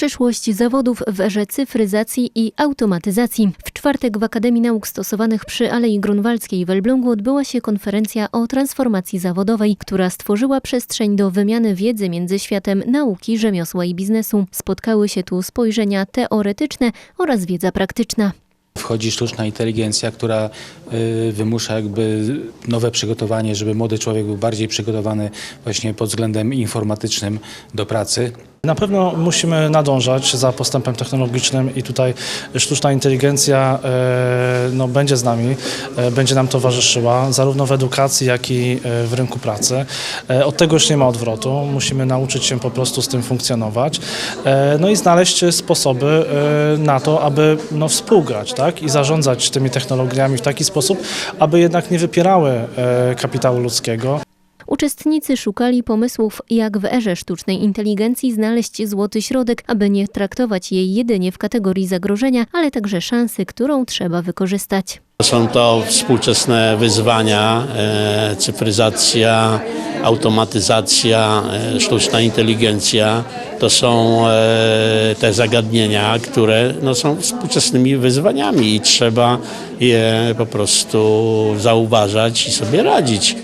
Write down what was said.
Przyszłość zawodów w erze cyfryzacji i automatyzacji. W czwartek w Akademii Nauk Stosowanych przy Alei Grunwaldzkiej w Elblągu odbyła się konferencja o transformacji zawodowej, która stworzyła przestrzeń do wymiany wiedzy między światem nauki, rzemiosła i biznesu. Spotkały się tu spojrzenia teoretyczne oraz wiedza praktyczna. Wchodzi sztuczna inteligencja, która y, wymusza jakby nowe przygotowanie, żeby młody człowiek był bardziej przygotowany właśnie pod względem informatycznym do pracy. Na pewno musimy nadążać za postępem technologicznym i tutaj sztuczna inteligencja e, no, będzie z nami, e, będzie nam towarzyszyła zarówno w edukacji, jak i e, w rynku pracy. Od tego już nie ma odwrotu. Musimy nauczyć się po prostu z tym funkcjonować. No i znaleźć sposoby na to, aby no, współgrać tak? i zarządzać tymi technologiami w taki sposób, aby jednak nie wypierały kapitału ludzkiego. Uczestnicy szukali pomysłów, jak w erze sztucznej inteligencji znaleźć złoty środek, aby nie traktować jej jedynie w kategorii zagrożenia, ale także szansy, którą trzeba wykorzystać. Są to współczesne wyzwania, e, cyfryzacja, automatyzacja, e, sztuczna inteligencja. To są e, te zagadnienia, które no, są współczesnymi wyzwaniami i trzeba je po prostu zauważać i sobie radzić.